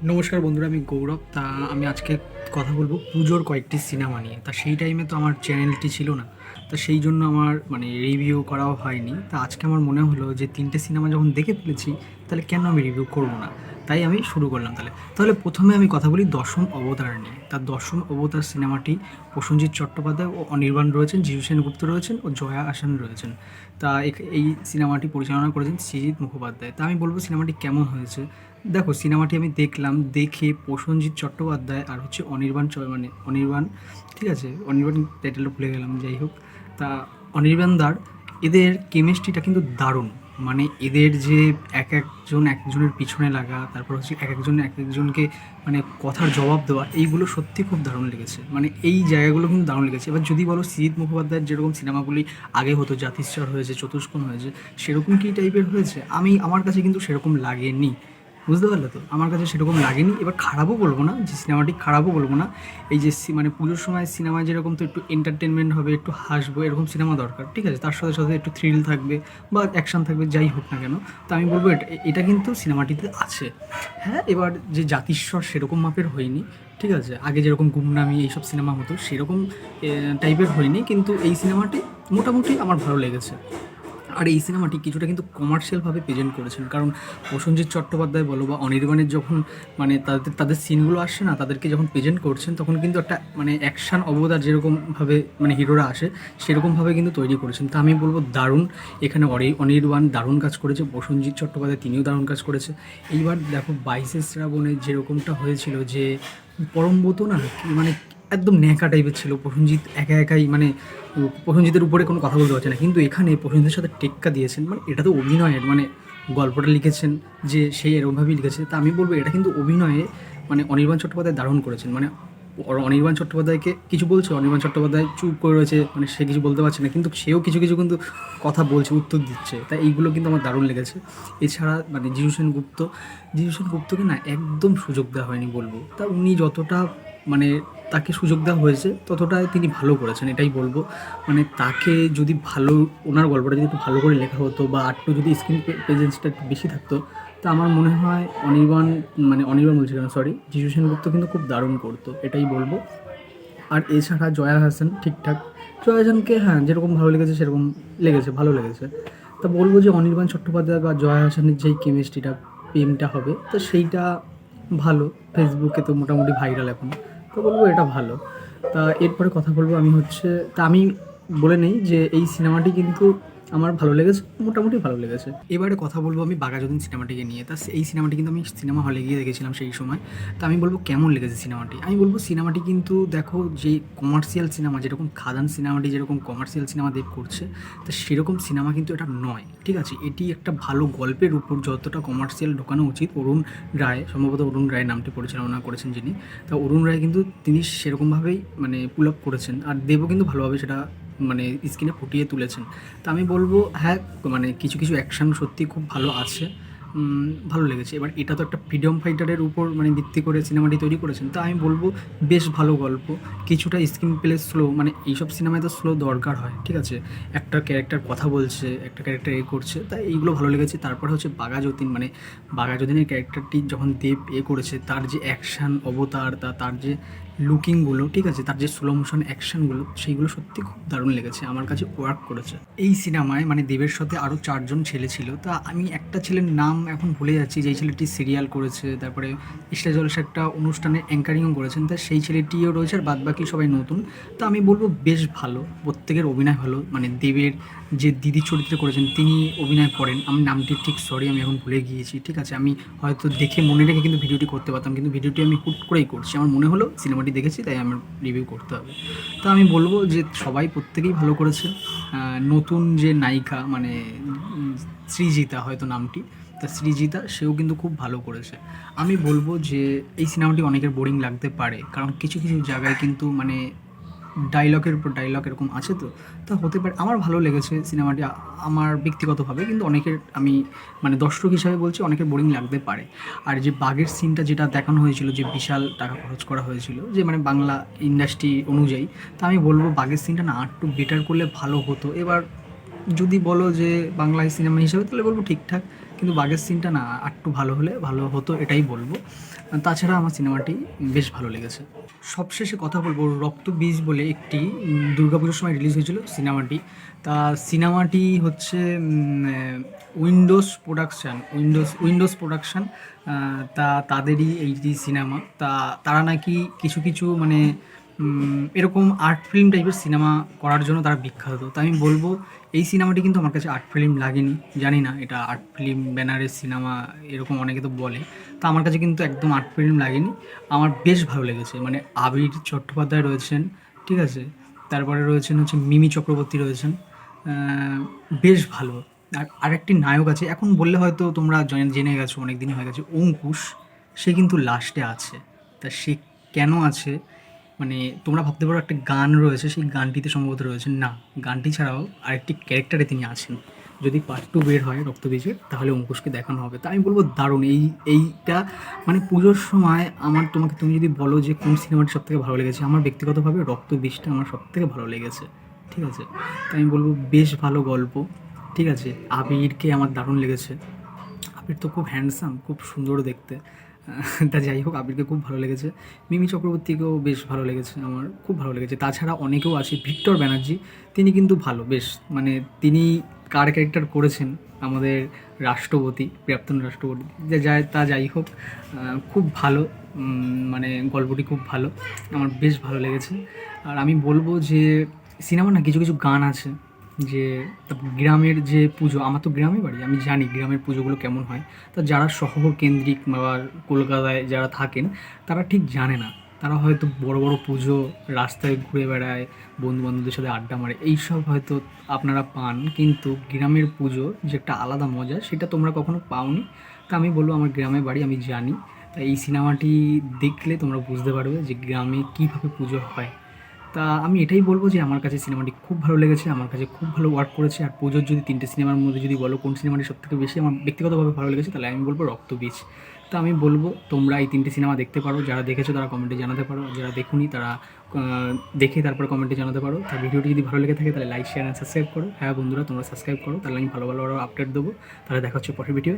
নমস্কার বন্ধুরা আমি গৌরব তা আমি আজকে কথা বলব, পুজোর কয়েকটি সিনেমা নিয়ে। তা সেই টাইমে তো আমার চ্যানেলটি ছিল না। তা সেই জন্য আমার মানে রিভিউ করাও হয়নি। তা আজকে আমার মনে হলো যে, তিনটে সিনেমা যখন দেখে ফেলেছি, তাহলে কেন আমি রিভিউ করব না? তাই আমি শুরু করলাম তাহলে। তাহলে প্রথমে আমি কথা বলি দশম অবতার নিয়ে। তার দশম অবতার সিনেমাটি প্রসেনজিৎ চট্টোপাধ্যায় ও অনির্বাণ রয়েছেন জিজু সেনগুপ্ত রয়েছেন ও জয়া আসান রয়েছেন। তা এই সিনেমাটি পরিচালনা করেছেন সৃজিৎ মুখোপাধ্যায়। তা আমি বলব সিনেমাটি কেমন হয়েছে? দেখো, সিনেমাটি আমি দেখলাম, দেখে প্রসেনজিৎ চট্টোপাধ্যায় আর হচ্ছে অনির্বাণ মানে অনির্বাণ, ঠিক আছে? অনির্বাণ টাইটেলটা ভুলে গেলাম, যাই হোক। তা অনির্বাণ দার, এদের কেমিস্ট্রিটা কিন্তু দারুণ। মানে এদের যে এক একজন একজনের পিছনে লাগা, তারপর হচ্ছে এক একজন এক একজনকে মানে কথার জবাব দেওয়া, এইগুলো সত্যি খুব দারুণ লেগেছে। মানে এই জায়গাগুলো কিন্তু দারুণ লেগেছে। এবার যদি বলো সৃজিৎ মুখোপাধ্যায়ের যেরকম সিনেমাগুলি আগে হতো, জাতিস্বর হয়েছে, চতুষ্কোণ হয়েছে, সেরকম কি টাইপের হয়েছে? আমি, আমার কাছে কিন্তু সেরকম লাগেনি। বুঝতে পারলে তো? আমার কাছে সেরকম লাগেনি। এবার খারাপও বলব না, যে সিনেমাটি খারাপও বলব না। এই যে মানে পুজোর সময় সিনেমায় যেরকম তো একটু এন্টারটেনমেন্ট হবে, একটু হাসবো, এরকম সিনেমা দরকার, ঠিক আছে? তার সাথে সাথে একটু থ্রিল থাকবে বা অ্যাকশন থাকবে, যাই হোক না কেন। তো আমি বলব এটা এটা কিন্তু সিনেমাটিতে আছে। হ্যাঁ এবার যে জাতিস্বর সেরকম মাপের হয়নি, ঠিক আছে? আগে যেরকম গুমনামি এইসব সিনেমা হতো, সেরকম টাইপের হয়নি, কিন্তু এই সিনেমাটি মোটামুটি আমার ভালো লেগেছে। আর এই সিনেমাটি কিছুটা কিন্তু কমার্শিয়ালভাবে প্রেজেন্ট করেছেন। কারণ প্রসেনজিৎ চট্টোপাধ্যায় বলো বা অনির্বাণের যখন মানে তাদের তাদের সিনগুলো আসছে না, তাদেরকে যখন প্রেজেন্ট করছেন, তখন কিন্তু একটা মানে অ্যাকশান অবদার যেরকমভাবে মানে হিরোরা আসে সেরকমভাবে কিন্তু তৈরি করেছেন। তা আমি বলব দারুণ, এখানে অনির্বাণ দারুণ কাজ করেছে, প্রসেনজিৎ চট্টোপাধ্যায় তিনিও দারুণ কাজ করেছে। এইবার দেখো বাইশে শ্রাবণে যেরকমটা হয়েছিল যে পরমব্রত না মানে একদম ন্যাকা টাইপের ছিল। প্রসেনজিৎ একা একাই মানে প্রসেনজিতের উপরে কোনো কথা বলতে পারছে না। কিন্তু এখানে প্রসেনজিতের সাথে টেক্কা দিয়েছেন মানে এটা তো অভিনয়ের মানে গল্পটা লিখেছেন যে সেই এরকমভাবেই লিখেছে। তা আমি বলব এটা কিন্তু অভিনয়ে মানে অনির্বাণ চট্টোপাধ্যায় দারুণ করেছেন। মানে অনির্বাণ চট্টোপাধ্যায়কে কিছু বলছে, অনির্বাণ চট্টোপাধ্যায় চুপ করে রয়েছে মানে সে কিছু বলতে পারছে না, কিন্তু সেও কিছু কিছু কিন্তু কথা বলছে, উত্তর দিচ্ছে। তাই এইগুলো কিন্তু আমার দারুণ লেগেছে। এছাড়া মানে জিজু গুপ্ত জিজু গুপ্তকে না একদম সুযোগ দেওয়া হয়নি বলব। তা উনি যতটা মানে তাকে সুযোগ দেওয়া হয়েছে ততটাই তিনি ভালো করেছেন, এটাই বলব। মানে তাকে যদি ভালো, ওনার গল্পটা যদি একটু ভালো করে লেখা হতো বা একটু যদি স্ক্রিন প্রেজেন্সটা একটু বেশি থাকতো, তা আমার মনে হয় অনির্বাণ মানে অনির্বাণ বলছি কেন সরি যিশু সেনগুপ্ত কিন্তু খুব দারুণ করতো, এটাই বলব। আর এছাড়া জয়া হাসান ঠিকঠাক, জয়া হাসানকে হ্যাঁ যেরকম ভালো লেগেছে সেরকম লেগেছে, ভালো লেগেছে। তা বলব যে অনির্বাণ চট্টোপাধ্যায় বা জয়া হাসানের যেই কেমিস্ট্রিটা প্রেমটা হবে, তো সেইটা ভালো ফেসবুকে তো মোটামুটি ভাইরাল এখন। তো বলব, এটা ভালো। তা এরপরে কথা বলব আমি হচ্ছে, তা আমি বলে নেই যে এই সিনেমাটি কিন্তু আমার ভালো লেগেছে, মোটামুটি ভালো লেগেছে। এবারে কথা বলব আমি বাঘাযতীন সিনেমাটিকে নিয়ে। তা এই সিনেমাটি কিন্তু আমি সিনেমা হলে গিয়ে দেখেছিলাম সেই সময়। তা আমি বলব কেমন লেগেছে সিনেমাটি? আমি বলব সিনেমাটি কিন্তু দেখো যে কমার্শিয়াল সিনেমা যেরকম খাদান সিনেমাটি, যেরকম কমার্শিয়াল সিনেমা দেব করছে, তা সেরকম সিনেমা কিন্তু এটা নয়, ঠিক আছে? এটি একটা ভালো গল্পের উপর যতটা কমার্শিয়াল ঢোকানো উচিত, অরুণ রায়, সম্ভবত অরুণ রায় নামটি পরিচালনা করেছেন যিনি। তা অরুণ রায় কিন্তু তিনি সেরকমভাবেই মানে পুল আপ করেছেন, আর দেবও কিন্তু ভালোভাবে সেটা মানে স্ক্রিনে ফুটিয়ে তুলেছেন। তা আমি বলব হ্যাঁ মানে কিছু কিছু অ্যাকশন সত্যি খুব ভালো আছে। ভালো লেগেছে। এবার এটা তো একটা ফ্রিডম ফাইটারের উপর মানে ভিত্তি করে সিনেমাটি তৈরি করেছেন। তা আমি বলব, বেশ ভালো গল্প। কিছুটা স্ক্রিন প্লে স্লো মানে এইসব সিনেমায় তো স্লো দরকার হয়, ঠিক আছে? একটা ক্যারেক্টার কথা বলছে, একটা ক্যারেক্টার এ করছে তাই এইগুলো ভালো লেগেছে। তারপরে হচ্ছে বাঘা যতীন মানে বাঘা যতীনের ক্যারেক্টারটি যখন দেব এ করেছে, তার যে অ্যাকশান অবতার, তা, তার যে লুকিংগুলো, ঠিক আছে? তার যে স্লো মোশন অ্যাকশনগুলো সেইগুলো সত্যি খুব দারুণ লেগেছে, আমার কাছে ওয়ার্ক করেছে। এই সিনেমায় মানে দেবের সাথে আরও চারজন ছেলে ছিল, তা আমি একটা ছেলের নাম এখন ভুলে যাচ্ছি, যেই ছেলেটি সিরিয়াল করেছে, তারপরে স্টার জলসা একটা অনুষ্ঠানে অ্যাঙ্কারিংও করেছেন, তা সেই ছেলেটিও রয়েছে, আর বাদবাকি সবাই নতুন। তা আমি বলব বেশ ভালো, প্রত্যেকের অভিনয় ভালো মানে দেবের যে দিদি চরিত্রে করেছেন, তিনি অভিনয় করেন আমি নামটি ঠিক সরি আমি এখন ভুলে গিয়েছি, ঠিক আছে? আমি হয়তো দেখে মনে রেখে কিন্তু ভিডিওটি করতে পারতাম, কিন্তু ভিডিওটি আমি হুট করেই করছি, আমার মনে হলো সিনেমাটি দেখেছি, তাই আমার রিভিউ করতে হবে। তো আমি বলব যে সবাই প্রত্যেকেই ভালো করেছে। নতুন যে নায়িকা মানে শ্রীজিতা হয়তো নামটি, তা শ্রীজিতা সেও কিন্তু খুব ভালো করেছে। আমি বলব যে এই সিনেমাটি অনেকের বোরিং লাগতে পারে, কারণ কিছু কিছু জায়গায় কিন্তু মানে ডায়লগের উপর ডায়লগ এরকম আছে তো, তা হতে পারে, আমার ভালো লেগেছে সিনেমাটি আমার ব্যক্তিগতভাবে, কিন্তু অনেকের, আমি মানে দর্শক হিসাবে বলছি অনেকের বোরিং লাগতে পারে। আর যে বাঘের সিনটা যেটা দেখানো হয়েছিল, যে বিশাল টাকা খরচ করা হয়েছিল, যে মানে বাংলা ইন্ডাস্ট্রি অনুযায়ী, তা আমি বলব বাঘের সিনটা না আর একটু বেটার করলে ভালো হতো। এবার যদি বলো যে বাংলায় সিনেমা হিসাবে, তাহলে বলব ঠিকঠাক। কিন্তু বাঘের সিনটা না একটু ভালো হলে ভালো হতো, এটাই বলব। তাছাড়া আমার সিনেমাটি বেশ ভালো লেগেছে। সবশেষে কথা বলব, রক্ত বীজ বলে একটি দুর্গাপুজোর সময় রিলিজ হয়েছিল সিনেমাটি। তা সিনেমাটি হচ্ছে Windows production, Windows Windows production তা তাদেরই এই যে সিনেমা, তা তারা নাকি কিছু কিছু মানে এরকম আর্ট ফিল্ম টাইপের সিনেমা করার জন্য তারা বিখ্যাত। তো আমি বলব, এই সিনেমাটি কিন্তু আমার কাছে আর্ট ফিল্ম লাগেনি। জানি না, এটা আর্ট ফিল্ম ব্যানারের সিনেমা এরকম অনেকে তো বলে। তো আমার কাছে কিন্তু একদম আর্ট ফিল্ম লাগেনি। আমার বেশ ভালো লেগেছে। মানে আবির চট্টোপাধ্যায় রয়েছেন, ঠিক আছে? তারপরে রয়েছেন হচ্ছে মিমি চক্রবর্তী রয়েছেন। বেশ ভালো। আর আরেকটি নায়ক আছে, এখন বললে হয়তো তোমরা জেনে- গেছো অনেক দিনই হয়ে গেছে, অঙ্কুশ। সে কিন্তু লাস্টে আছে। তা সে কেন আছে? মানে তোমরা ভাবতে পারো একটা গান রয়েছে, সেই গানটিতে সম্ভবত রয়েছে, না, গানটি ছাড়াও আরেকটি ক্যারেক্টারে তিনি আছেন। যদি পার্ট টু বের হয় রক্তবীজের, তাহলে অঙ্কুশকে দেখানো হবে। তা আমি বলব দারুণ, এই, এইটা মানে পুজোর সময় আমার তোমাকে, তুমি যদি বলো যে কোন সিনেমাটি সব থেকে ভালো লেগেছে, আমার ব্যক্তিগতভাবে রক্তবীজটা আমার সব থেকে ভালো লেগেছে, ঠিক আছে? তাই আমি বলব বেশ ভালো গল্প, ঠিক আছে? আবিরকে আমার দারুণ লেগেছে। আবির তো খুব হ্যান্ডসাম খুব সুন্দর দেখতে। তা যাই হোক, আবিরকে খুব ভালো লেগেছে। মিমি চক্রবর্তীকেও বেশ ভালো লেগেছে, আমার খুব ভালো লেগেছে। তাছাড়া অনেকেও আছে, ভিক্টর ব্যানার্জি, তিনি কিন্তু ভালো, বেশ মানে তিনি কার ক্যারেক্টার করেছেন আমাদের রাষ্ট্রপতি, প্রাক্তন রাষ্ট্রপতি, যা যায়, তা যাই হোক খুব ভালো মানে গল্পটি খুব ভালো, আমার বেশ ভালো লেগেছে। আর আমি বলব যে সিনেমা না কিছু কিছু গান আছে যে গ্রামের যে পুজো, আমার তো গ্রামে বাড়ি, আমি জানি গ্রামের পুজোগুলো কেমন হয়। তা যারা শহর কেন্দ্রিক বা কলকাতায় যারা থাকেন, তারা ঠিক জানে না। তারা হয়তো বড় বড় পুজো রাস্তায় ঘুরে বেড়ায় বন্ধু বান্ধবদের সাথে আড্ডা মারে, এইসব হয়তো আপনারা পান, কিন্তু গ্রামের পুজো যে একটা আলাদা মজা, সেটা তোমরা কখনো পাওনি। তা আমি বলব আমার গ্রামে বাড়ি আমি জানি। তা এই সিনেমাটি দেখলে তোমরা বুঝতে পারবে যে গ্রামে কীভাবে পুজো হয়। তা আমি এটাই বলব যে আমার কাছে সিনেমাটি খুব ভালো লেগেছে, আমার কাছে খুব ভালো ওয়ার্ক করেছে, আর পুজোর যদি তিনটে সিনেমার মধ্যে যদি বলো কোন সিনেমাটি সব থেকে বেশি আমার ব্যক্তিগতভাবে ভালো লেগেছে, তাহলে আমি বলব রক্তবীজ তা আমি বলব তোমরা এই তিনটে সিনেমা দেখতে পারো, যারা দেখেছ তারা কমেন্টে জানাতে পারো যারা দেখুনি তারা দেখে তারপর কমেন্টে জানাতে পারো। তার ভিডিওটি যদি ভালো লেগে থাকে তাহলে লাইক শেয়ার অ্যান্ড সাবস্ক্রাইব করো। হ্যাঁ বন্ধুরা, তোমরা সাবস্ক্রাইব করো, তাহলে আমি ভালো ভালো আরও আপডেট দেবো। তাহলে দেখা হচ্ছে পরের ভিডিও